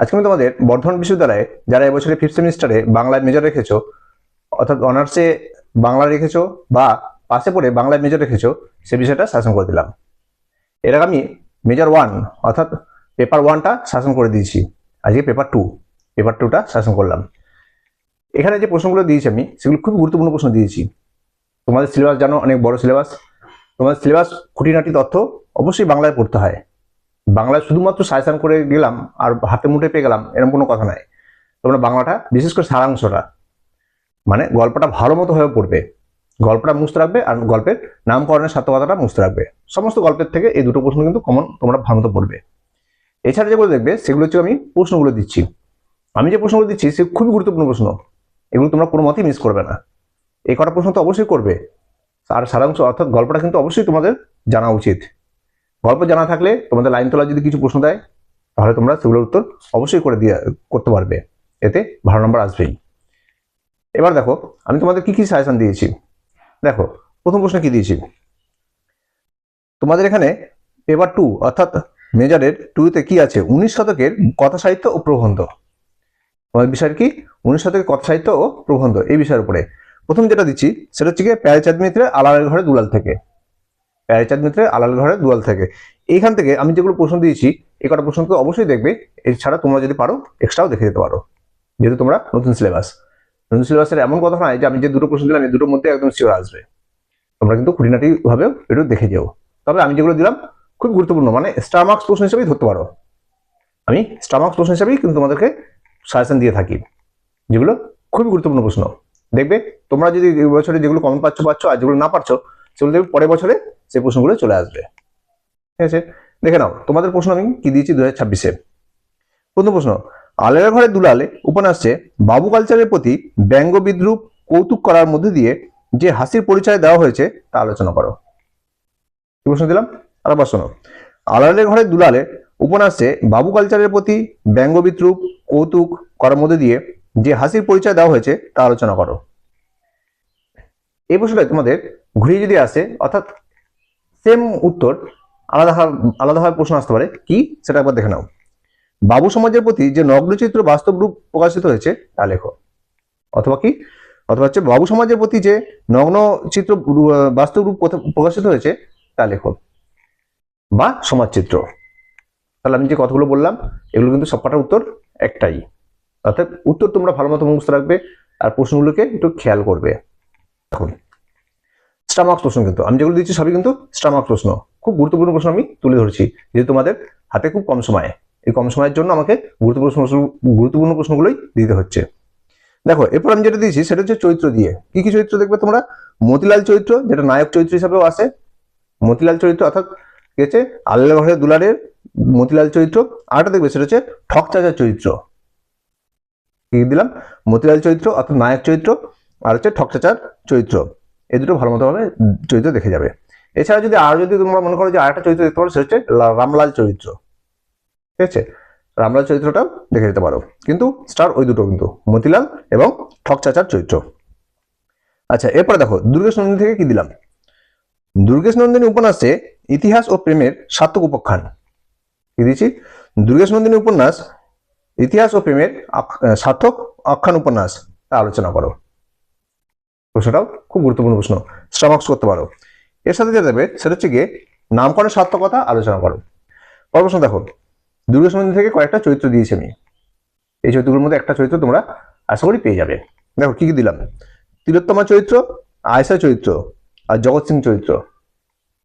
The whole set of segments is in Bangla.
আজকে আমি তোমাদের বর্ধমান বিশ্ববিদ্যালয়ে যারা এবছরে ফিফথ সেমিস্টারে বাংলায় মেজর রেখেছো, অর্থাৎ অনার্সে বাংলা রেখেছো বা পাশে পড়ে বাংলায় মেজর রেখেছো, সে বিষয়টা শাসন করে দিলাম। এর আমি মেজর ওয়ান অর্থাৎ পেপার ওয়ানটা শাসন করে দিয়েছি। আজকে পেপার টু পেপার টুটা শাসন করলাম। এখানে যে প্রশ্নগুলো দিয়েছি আমি, সেগুলো খুব গুরুত্বপূর্ণ প্রশ্ন দিয়েছি। তোমাদের সিলেবাস জানো, অনেক বড় সিলেবাস তোমাদের সিলেবাস খুঁটিনাটি তথ্য অবশ্যই বাংলায় পড়তে হয়। বাংলায় শুধুমাত্র সাজেশন করে গেলাম আর হাতে মুঠে পেয়ে গেলাম, এরকম কোনো কথা নাই। তোমরা বাংলাটা, বিশেষ করে সারাংশটা মানে গল্পটা ভালো মতো হয়ে পড়বে। গল্পটা মুছতে রাখবে আর গল্পের নামকরণের সার্থকতাটা মুছতে রাখবে। সমস্ত গল্পের থেকে এই দুটো প্রশ্ন কিন্তু কমন তোমরা ভালো মতো পড়বে। এছাড়া যেগুলো দেখবে, সেগুলো হচ্ছে আমি প্রশ্নগুলো দিচ্ছি। আমি যে প্রশ্নগুলো দিচ্ছি, সে খুবই গুরুত্বপূর্ণ প্রশ্ন। এগুলো তোমরা কোনো মতেই মিস করবে না। এই কটা প্রশ্ন তো অবশ্যই করবে। আর সারাংশ অর্থাৎ গল্পটা কিন্তু অবশ্যই তোমাদের জানা উচিত। গল্প জানা থাকলে তোমাদের লাইন তোলা যদি কিছু প্রশ্ন দেয়, তাহলে তোমরা সেগুলোর উত্তর অবশ্যই করে দিয়ে, করতে পারবে। এতে ভালো নম্বর আসবেই। এবার দেখো, আমি তোমাদের কি কি সাজেশন দিয়েছি? দেখো, প্রথম প্রশ্ন কি দিয়েছি? তোমাদের এখানে পেপার টু অর্থাৎ মেজারের টুতে কি আছে? উনিশ শতকের কথা সাহিত্য ও প্রবন্ধ। তোমাদের বিষয় কি? উনিশ শতকের কথা সাহিত্য ও প্রবন্ধ, এই বিষয়ের উপরে। প্রথম যেটা দিচ্ছি, সেটা হচ্ছে গিয়ে প্যারেচাঁদ মিত্রের আলালের ঘরে দুলাল থেকে। প্যারেচাঁদ মিত্রের আলাল ঘরের দুয়াল থেকে। এইখান থেকে আমি যেগুলো প্রশ্ন দিয়েছি, এই কটা প্রশ্ন তো অবশ্যই দেখবে। এছাড়া তোমরা যদি পারো এক্সট্রাও দেখে যেতে পারো। যেহেতু তোমরা নতুন সিলেবাস নতুন সিলেবাসের এমন কথা নয় যে আমি যে দুটো প্রশ্ন দিলাম, এই দুটোর মধ্যে একদম শিওর আসবে। তোমরা কিন্তু খুঁটিনাটি ভাবে একটু দেখে যেও। তবে আমি যেগুলো দিলাম খুব গুরুত্বপূর্ণ। মানে স্টার মার্কস প্রশ্ন হিসেবেই ধরতে পারো। আমি স্টার মার্কস প্রশ্ন হিসেবেই কিন্তু তোমাদেরকে সাজেশন দিয়ে থাকি, যেগুলো খুবই গুরুত্বপূর্ণ প্রশ্ন। দেখবে, তোমরা যদি বছরে যেগুলো কমন পাচ্ছ পাচ্ছ, আর যেগুলো না পারছ সেগুলো দেখবে পরের বছরে সেই প্রশ্নগুলো চলে আসবে। ঠিক আছে? দেখে নাও, তোমাদের প্রশ্ন আমি কি দিয়েছি দু হাজার ছাব্বিশে? প্রথম প্রশ্ন, আলের ঘরে দুলালে উপন্যাসে বাবু কালচারের প্রতি ব্যঙ্গ বিদ্রুপ কৌতুক করার মধ্যে দিয়ে যে হাসির পরিচয় দেওয়া হয়েছে, তা আলোচনা করো। কি প্রশ্ন দিলাম? আরেকবার শোনো আলালের ঘরে দুলালে উপন্যাসে বাবু কালচারের প্রতি ব্যঙ্গ বিদ্রুপ কৌতুক করার মধ্যে দিয়ে যে হাসির পরিচয় দেওয়া হয়েছে, তা আলোচনা করো। এই প্রশ্নটা তোমাদের ঘুরিয়ে যদি আসে, অর্থাৎ সেম উত্তর, আলাদা আলাদাভাবে প্রশ্ন আসতে পারে। কি? সেটা একবার দেখে নাও। বাবু সমাজের প্রতি যে নগ্নচিত্র বাস্তব রূপ প্রকাশিত হয়েছে, তা লেখো। অথবা কি? অথবা হচ্ছে বাবু সমাজের প্রতি যে নগ্ন চিত্র বাস্তব রূপ প্রকাশিত হয়েছে, তা লেখো। বা সমাজচিত্র। তাহলে আমি যে কথাগুলো বললাম, এগুলো কিন্তু সবকটার উত্তর একটাই। অর্থাৎ উত্তর তোমরা ভালো মতো মুখস্থ রাখবে, আর প্রশ্নগুলোকে একটু খেয়াল করবে। এখন স্টামার্কস প্রশ্ন কিন্তু। আমি যেগুলো দিচ্ছি সবই কিন্তু স্টামার্কস প্রশ্ন। খুব গুরুত্বপূর্ণ প্রশ্ন আমি তুলে ধরছি। যেহেতু তোমাদের হাতে খুব কম সময়, এই কম সময়ের জন্য আমাকে গুরুত্বপূর্ণ প্রশ্ন, গুরুত্বপূর্ণ প্রশ্নগুলোই দিতে হচ্ছে। দেখো, এরপর আমি যেটা দিয়েছি সেটা হচ্ছে চরিত্র দিয়ে। কি কি চরিত্র দেখবে তোমরা? মতিলাল চরিত্র, যেটা নায়ক চরিত্র হিসাবেও আসে। মতিলাল চরিত্র অর্থাৎ কি হচ্ছে? আল্লাহ ঘরে দুলারের মতিলাল চরিত্র। আরেকটা দেখবে সেটা হচ্ছে ঠক চাচার চরিত্র। কি দিলাম? মতিলাল চরিত্র অর্থাৎ নায়ক চরিত্র। আর হচ্ছে ঠক চাচার চরিত্র। এই দুটো ভালো মতো ভাবে চরিত্র দেখে যাবে। এছাড়া যদি আর যদি তোমরা মনে করো যে আরেকটা চরিত্র দেখতে পারো, সেটা হচ্ছে রামলাল চরিত্র। ঠিক আছে? রামলাল চরিত্রটাও দেখে যেতে পারো। কিন্তু স্টার ওই দুটো কিন্তু, মতিলাল এবং ঠক চাচার চরিত্র। আচ্ছা এরপরে দেখো, দুর্গেশ নন্দিনী থেকে কি দিলাম? দুর্গেশ নন্দিনী উপন্যাসে ইতিহাস ও প্রেমের সার্থক উপাখ্যান। কি দিয়েছি? দুর্গেশ নন্দিনী উপন্যাস, ইতিহাস ও প্রেমের সার্থক আখ্যান উপন্যাস, তা আলোচনা করো। প্রশ্নটাও খুব গুরুত্বপূর্ণ প্রশ্ন। স্টামাক্স করতে পারো। এর সাথে যেটা দেবে, সেটা হচ্ছে গিয়ে নামকরণের সার্থকতা আলোচনা করো। পর প্রশ্ন দেখো। নন্দিনী থেকে কয়েকটা চরিত্র দিয়েছি আমি। এই চরিত্রগুলোর মধ্যে একটা চরিত্র তোমরা আশা করি পেয়ে যাবে। দেখো, কি কি দিলাম? তিলোত্তমা চরিত্র আয়েশা চরিত্র আর জগৎ সিং চরিত্র।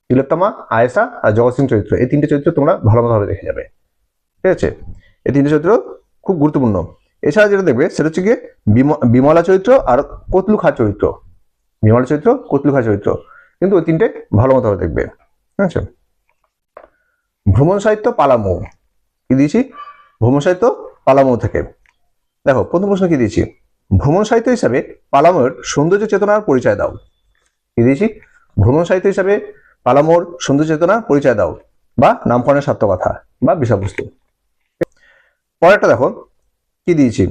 তিলোত্তমা, আয়েশা আর জগৎ সিং চরিত্র। এই তিনটে চরিত্র তোমরা ভালোভাবে দেখে যাবে। ঠিক আছে? এই তিনটে চরিত্র খুব গুরুত্বপূর্ণ। এছাড়া যেটা দেখবে, সেটা হচ্ছে গিয়ে বিম- বিমলা চরিত্র আর কতলু খা চরিত্র। বিমলা চরিত্র কতলু খা চরিত্র। কিন্তু ওই তিনটে ভালো মতো দেখবে। ঠিক আছে? ভ্রমণ সাহিত্য পালামৌ। কি দিয়েছি? ভ্রমণ সাহিত্য পালামৌ থেকে। দেখো, প্রথম প্রশ্ন কি দিয়েছি? ভ্রমণ সাহিত্য হিসাবে পালামৌর সৌন্দর্য চেতনার পরিচয় দাও। কি দিয়েছি? ভ্রমণ সাহিত্য হিসাবে পালামৌর সৌন্দর্য চেতনার পরিচয় দাও। বা নামকরণের সার্থকথা বা বিষয়বস্তু। পরেরটা দেখো কি দিয়েছি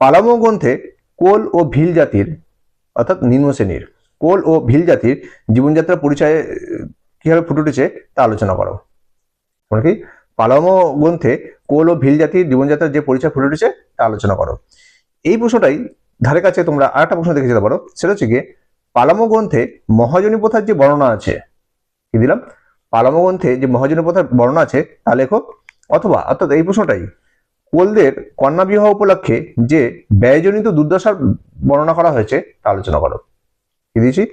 পালামৌ গ্রন্থে কোল ও ভিল জাতির, অর্থাৎ নিম্ন শ্রেণির, কোল ও ভিল জাতির জীবনযাত্রার পরিচয়ে কীভাবে ফুটে উঠেছে তা আলোচনা করো। মানে কি? পালামো গ্রন্থে কোল ও ভিল জাতির জীবনযাত্রার যে পরিচয় ফুটে উঠেছে তা আলোচনা করো। এই প্রশ্নটাই ধারে কাছে তোমরা আর একটা প্রশ্ন দেখে যেতে পারো, সেটা হচ্ছে পালামো গ্রন্থে মহাজনী প্রথার যে বর্ণনা আছে, কি দিলাম? পালামো গ্রন্থে যে মহাজনী প্রথার বর্ণনা আছে তা লেখো, অথবা, অর্থাৎ এই প্রশ্নটাই কোলদের কন্যা বিবাহ উপলক্ষে যে ব্যয়জনিত দুর্দশার বর্ণনা করা হয়েছে, তা আলোচনা করো। কি দিয়েছি?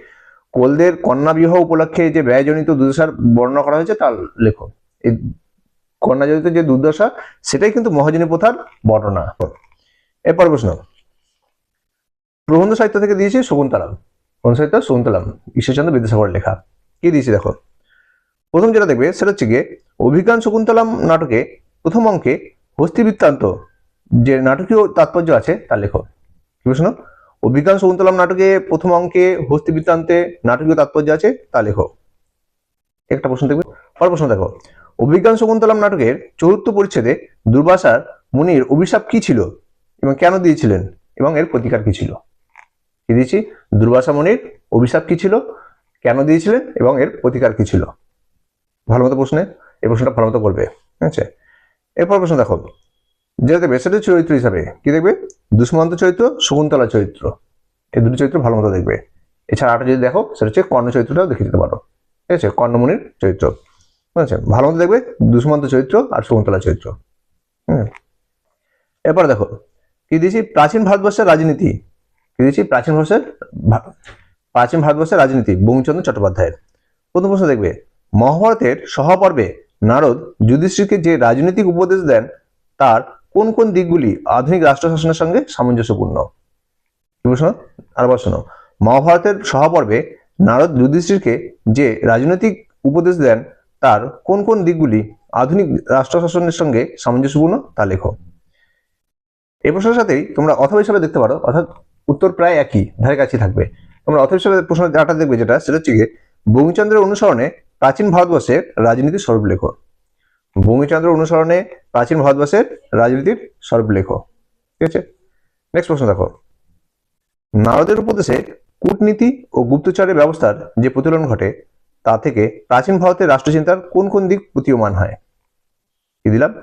কোলদের কন্যা বিবাহ উপলক্ষে যে ব্যয়জনিত দুর্দশার বর্ণনা করা হয়েছে, তা লেখো। এই কন্যাজনিত যে দুর্দশা, সেটাই কিন্তু মহাজনী প্রথার বর্ণনা। এরপর প্রশ্ন। প্রবন্ধ সাহিত্য থেকে দিয়েছি শকুন্তলাম। প্রবন্ধ সাহিত্য শকুন্তলাম, ঈশ্বরচন্দ্র বিদ্যাসাগরের লেখা। কি দিয়েছি দেখো? প্রথম যেটা দেখবে, সেটা হচ্ছে গিয়ে অভিজ্ঞান শকুন্তলাম নাটকে প্রথম অঙ্কে হস্তি বৃত্তান্ত যে নাটকীয় তাৎপর্য আছে তা লেখো কি প্রশ্ন? অভিজ্ঞান শকুন্তলাম নাটকে প্রথম অঙ্কে হস্তি বৃত্তান্তে নাটকীয় তাৎপর্য আছে তা লেখো একটা প্রশ্ন দেখবে। পর প্রশ্ন দেখো। অভিজ্ঞান শকুন্তলাম নাটকের চতুর্থ পরিচ্ছেদে দুর্বাসার মুনির অভিশাপ কি ছিল এবং কেন দিয়েছিলেন এবং এর প্রতিকার কি ছিল? কি দিয়েছি? দুর্বাসা মুনির অভিশাপ কি ছিল, কেন দিয়েছিলেন এবং এর প্রতিকার কি ছিল? ভালো মতো প্রশ্নে, এই প্রশ্নটা ভালো মতো করবে। ঠিক আছে? এরপর প্রশ্ন দেখো। যেটা দেখবে সেটা চরিত্র হিসাবে কি দেখবে? দুষ্মন্ত চরিত্র, শকুন্তলা চরিত্র। এই দুটো চরিত্র ভালো মতো দেখবে। এছাড়া আটা যদি দেখো, সেটা হচ্ছে কর্ণ চরিত্রটাও দেখে দিতে পারো। ঠিক আছে? কর্ণমণির চরিত্র। ঠিক আছে? ভালো মতো দেখবে দুষ্মন্ত চরিত্র আর শকুন্তলা চরিত্র। হুম। এরপর দেখো, কি দিয়েছি? প্রাচীন ভারতবর্ষের রাজনীতি। কি দিয়েছি? প্রাচীন ভারতের প্রাচীন ভারতবর্ষের রাজনীতি বঙ্কিমচন্দ্র চট্টোপাধ্যায়ের। প্রথম প্রশ্ন দেখবে, মহাভারতের সহপর্বে নারদ যুধিষ্ঠিরকে যে রাজনৈতিক উপদেশ দেন, তার কোন কোন দিকগুলি আধুনিক রাষ্ট্র শাসনের সঙ্গে সামঞ্জস্যপূর্ণ? আরেকবার শোনো। মহাভারতের সহপর্বে নারদ যুধিষ্ঠিরকে যে রাজনৈতিক উপদেশ দেন, তার কোন কোন দিকগুলি আধুনিক রাষ্ট্র শাসনের সঙ্গে সামঞ্জস্যপূর্ণ, তা লেখো। এই প্রশ্নের সাথেই তোমরা অথবা হিসাবে দেখতে পারো, অর্থাৎ উত্তর প্রায় একই, ধারে কাছে থাকবে। তোমরা অথবা হিসাবে প্রশ্ন দেখবে, যেটা সেটা হচ্ছে গিয়ে বঙ্কিমচন্দ্রের অনুসরণে প্রাচীন ভারতবর্ষের রাজনীতির স্বরূপ লেখো বঙ্কিমচন্দ্র অনুসরণে প্রাচীন ভারতবর্ষের রাজনীতির স্বরূপ লেখো ঠিক আছে? নেক্সট প্রশ্ন দেখো। নারদের উপদেশে কূটনীতি ও গুপ্তচরের ব্যবস্থার যে প্রচলন ঘটে, তা থেকে প্রাচীন ভারতের রাষ্ট্রচিন্তার কোন কোন দিক প্রতীয়মান হয়? কি দিলাম?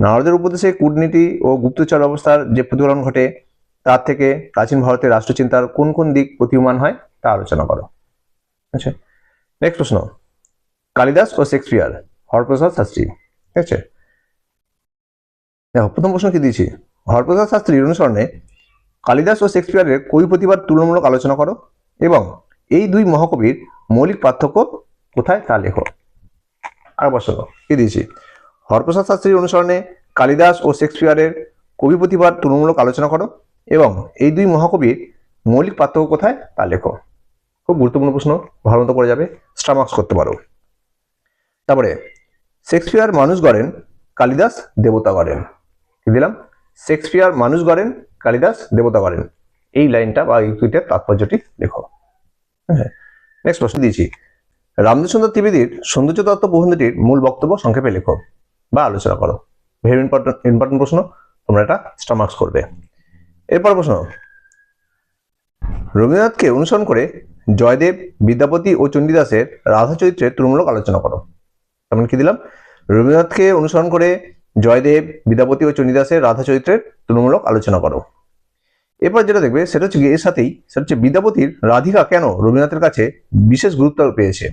নারদের উপদেশে কূটনীতি ও গুপ্তচর ব্যবস্থার যে প্রতিফলন ঘটে, তার থেকে প্রাচীন ভারতের রাষ্ট্রচিন্তার কোন কোন দিক প্রতীয়মান হয়, তা আলোচনা করো। আচ্ছা নেক্সট প্রশ্ন। কালিদাস ও শেক্সপিয়ার, হরপ্রসাদ শাস্ত্রী, ঠিক আছে? দেখো, প্রথম প্রশ্ন কি দিয়েছি? হরপ্রসাদ শাস্ত্রীর অনুসরণে কালিদাস ও শেক্সপিয়ারের কবি প্রতিভার তুলনামূলক আলোচনা করো এবং এই দুই মহাকবির মৌলিক পার্থক্য কোথায় তা লেখো। আর বসো কি দিয়েছি? হরপ্রসাদ শাস্ত্রীর অনুসরণে কালিদাস ও শেক্সপিয়ারের কবি প্রতিভার তুলনামূলক আলোচনা করো এবং এই দুই মহাকবির মৌলিক পার্থক্য কোথায় তা লেখো। খুব গুরুত্বপূর্ণ প্রশ্ন, ভালো মতো করে যাবে স্টামাক্স করতে পারো। তারপরে শেক্সপিয়ার মানুষ গড়েন কালিদাস দেবতা গড়েন। দিলাম? শেক্সপিয়ার মানুষ গড়েন কালিদাস দেবতা গড়েন। এই লাইনটা বা এই তাৎপর্যটি লেখো। হ্যাঁ। নেক্সট প্রশ্ন দিয়েছি। রামদেব সুন্দর ত্রিবেদীর সৌন্দর্য তত্ত্ব প্রবন্ধটির মূল বক্তব্য সংক্ষেপে লেখো বা আলোচনা করো। ভেরি ইম্পর্টেন্ট ইম্পর্টেন্ট প্রশ্ন। তোমরা এটা স্টামার্কস করবে। এরপর প্রশ্ন। রবীন্দ্রনাথকে অনুসরণ করে জয়দেব, বিদ্যাপতি ও চণ্ডীদাসের রাধা চরিত্রের তুলমূলক আলোচনা করো। তেমন কি দিলাম? রবীন্দ্রনাথকে অনুসরণ করে জয়দেব, বিদ্যাপতি ও চণ্ডীদাসের রাধা চরিত্রের তুলমূলক আলোচনা করো। এরপর যেটা দেখবে, সেটা হচ্ছে এর সাথেই, সেটা হচ্ছে বিদ্যাপতির রাধিকা কেন রবীন্দ্রনাথের কাছে বিশেষ গুরুত্ব পেয়েছে?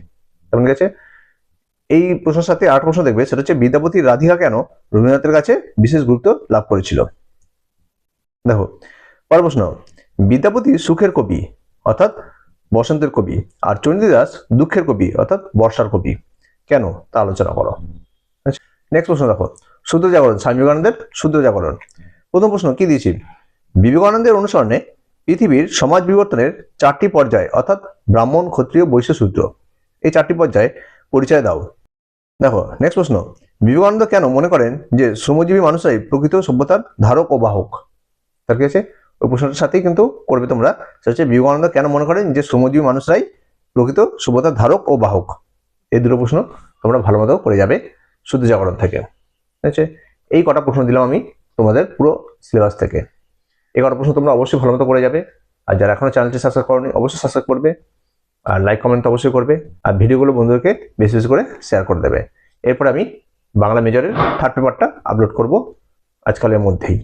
তেমন গেছে? এই প্রশ্নের সাথে আট প্রশ্ন দেখবে, সেটা হচ্ছে বিদ্যাপতির রাধিকা কেন রবীন্দ্রনাথের কাছে বিশেষ গুরুত্ব লাভ করেছিল? দেখো পর প্রশ্ন, বিদ্যাপতি সুখের কবি, অর্থাৎ বসন্তের কবি, আর চণ্ডীদাস দুঃখের কবি, অর্থাৎ বর্ষার কবি। কেন? তা আলোচনা করো। নেক্সট প্রশ্ন দেখো। শুদ্ধ জাগরণ স্বামী বিবেকানন্দের শুদ্ধ জাগরণ প্রথম প্রশ্ন কি দিয়েছি? বিবেকানন্দের অনুসরণে পৃথিবীর সমাজ বিবর্তনের চারটি পর্যায়, অর্থাৎ ব্রাহ্মণ, ক্ষত্রিয়, বৈশ্য শূদ্র এই চারটি পর্যায়ে পরিচয় দাও। দেখো নেক্সট প্রশ্ন। বিবেকানন্দ কেন মনে করেন যে শ্রমজীবী মানুষরাই প্রকৃত সভ্যতার ধারক ও বাহক? তার কি আছে? ওই প্রশ্নটার সাথেই কিন্তু করবে তোমরা। সেটা হচ্ছে, বিবেকানন্দ কেন মনে করেন যে শ্রমজীবী মানুষরাই প্রকৃত সভ্যতার ধারক ও বাহক? এই দুটো প্রশ্ন তোমরা ভালো মতো করে যাবে শুদ্ধ জাগরণ থেকে। ঠিক আছে? এই কটা প্রশ্ন দিলাম আমি তোমাদের পুরো সিলেবাস থেকে। এই কটা প্রশ্ন তোমরা অবশ্যই ভালো মতো করে যাবে। আর যারা এখনও চ্যানেলটি সাবস্ক্রাইব করনি, অবশ্যই সাবস্ক্রাইব করবে। আর লাইক কমেন্ট অবশ্যই করবে। আর ভিডিওগুলো বন্ধুদেরকে বেশি বেশি করে শেয়ার করে দেবে। এরপর আমি বাংলা মেজরের থার্ড পেপারটা আপলোড করব। আজকালের মধ্যেই।